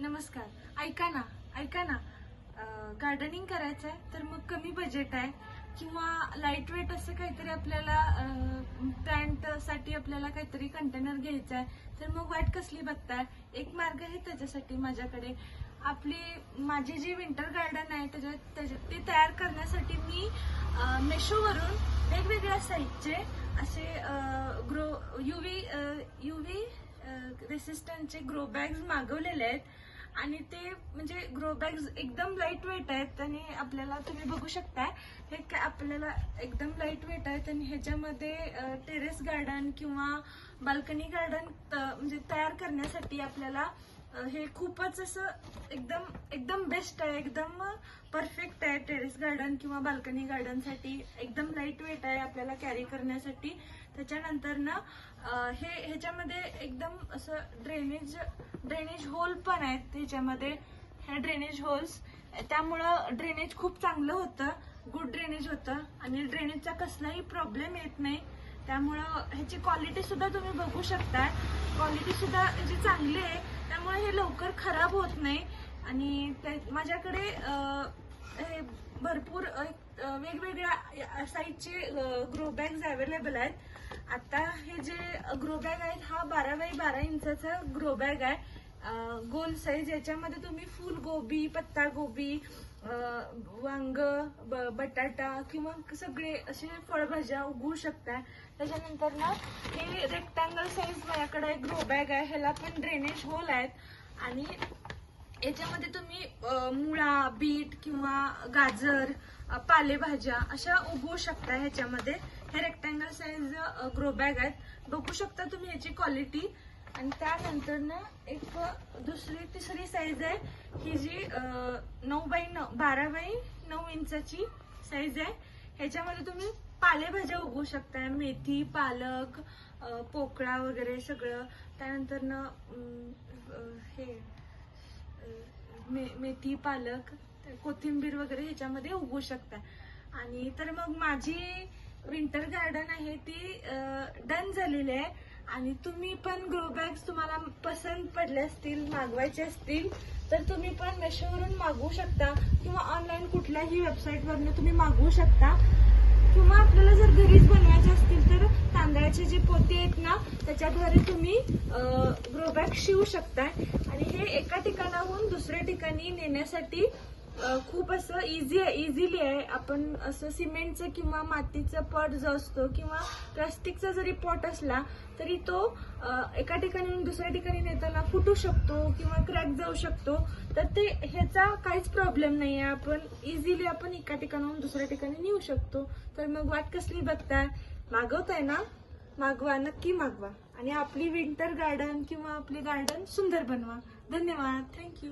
नमस्कार. ऐका ना ऐका ना. गार्डनिंग करायचं आहे तर मग कमी बजेट आहे. किंवा लाइट वेट असं काहीतरी आपल्याला प्लांटसाठी आपल्याला काहीतरी कंटेनर घ्यायचं आहे तर मग वाट कसली बघताय? एक मार्ग आहे त्याच्यासाठी माझ्याकडे. आपली माझी जी विंटर गार्डन आहे त्याच्यात त्याच्यात ते तयार करण्यासाठी मी मेशोवरून वेगवेगळ्या साईजचे असे ग्रो युवी युवी रेसिस्टंटचे ग्रो बॅग्स मागवलेले आहेत. आणि ते म्हणजे ग्रो बॅग्स एकदम लाइट वेट आहेत आणि आपल्याला तुम्ही बघू शकताय. हे काय आपल्याला एकदम लाइट वेट आहेत आणि ह्याच्यामध्ये टेरेस गार्डन किंवा बाल्कनी गार्डन म्हणजे तयार करण्यासाठी आपल्याला हे खूपच असं एकदम एकदम बेस्ट आहे. एकदम परफेक्ट आहे. टेरेस गार्डन किंवा बाल्कनी गार्डनसाठी एकदम लाइट वेट आहे आपल्याला कॅरी करण्यासाठी. त्याच्यानंतर ना हे ह्याच्यामध्ये एकदम असं ड्रेनेज ड्रेनेज होल पण आहेत ह्याच्यामध्ये ह्या ड्रेनेज होल्स त्यामुळं ड्रेनेज खूप चांगलं होतं. गुड ड्रेनेज होतं. आणि ड्रेनेजचा कसलाही प्रॉब्लेम येत नाही. त्यामुळं ह्याची क्वालिटी सुद्धा तुम्ही बघू शकता. क्वालिटी सुद्धा ह्याची चांगली आहे. त्यामुळे हे लवकर खराब होत नाही. आणि त्या- माझ्याकडे हे भरपूर वेगवेगळ्या साईजचे ग्रो बॅग्स अवेलेबल आहेत. आता हे जे ग्रो बॅग आहेत हा बारा बाय बारा इंचाचा ग्रो बॅग आहे. गोल साईज याच्यामध्ये तुम्ही फुल गोबी पत्ता गोबी वांग ब- बटाटा किंवा सगळे असे फळभाज्या उगवू शकताय त्याच्यानंतर ना हे रेक्टँगल साईज माझ्याकडे ग्रो बॅग आहे. ह्याला पण ड्रेनेज होल आहेत. आणि याच्यामध्ये तुम्ही मुळा बीट किंवा गाजर पालेभाज्या अशा उगवू शकता ह्याच्यामध्ये. हे रेक्टँगल साईज ग्रो बॅग आहेत. बघू शकता तुम्ही याची क्वालिटी आणि त्यानंतर ना एक दुसरी तिसरी साईज आहे. ही जी नऊ बाय नऊ बारा बाय नऊ इंचाची साईज आहे. ह्याच्यामध्ये तुम्ही पालेभाज्या उगवू शकताय. मेथी पालक पोकळा वगैरे सगळं. त्यानंतर ना हे मे- मेथी पालक कोथिंबीर वगैरे ह्याच्यामध्ये उगवू शकता आणि तर मग माझी विंटर गार्डन आहे ती डन झालेली आहे. आणि तुम्ही पण ग्रो बॅग्स तुम्हाला पसंत पडले असतील मागवायचे असतील तर तुम्ही पण मेशोवरून मागवू शकता किंवा ऑनलाईन कुठल्याही वेबसाईटवरनं तुम्ही मागवू शकता. किंवा आपल्याला जर घरीच बनवायचे असतील तर तांदळाचे जे पोते आहेत ना त्याच्याद्वारे तुम्ही ग्रो बॅग शिवू शकता आणि हे एका ठिकाणाहून दुसऱ्या ठिकाणी नेण्यासाठी खूप असं इझी आहे इझिली आहे. आपण असं सिमेंटचं किंवा मातीचं पॉट जो असतो किंवा प्लास्टिकचा जरी पॉट असला तरी तो एका ठिकाणी दुसऱ्या ठिकाणी नेताना फुटू शकतो किंवा क्रॅक जाऊ शकतो. तर ते ह्याचा काहीच प्रॉब्लेम नाही आहे. आपण इझिली आपण एका ठिकाणाहून दुसऱ्या ठिकाणी नेऊ शकतो. तर मग वाट कसली बघताय? मागवताय ना? मागवा नक्की मागवा. आणि आपली विंटर गार्डन किंवा आपली गार्डन सुंदर बनवा. धन्यवाद. थँक्यू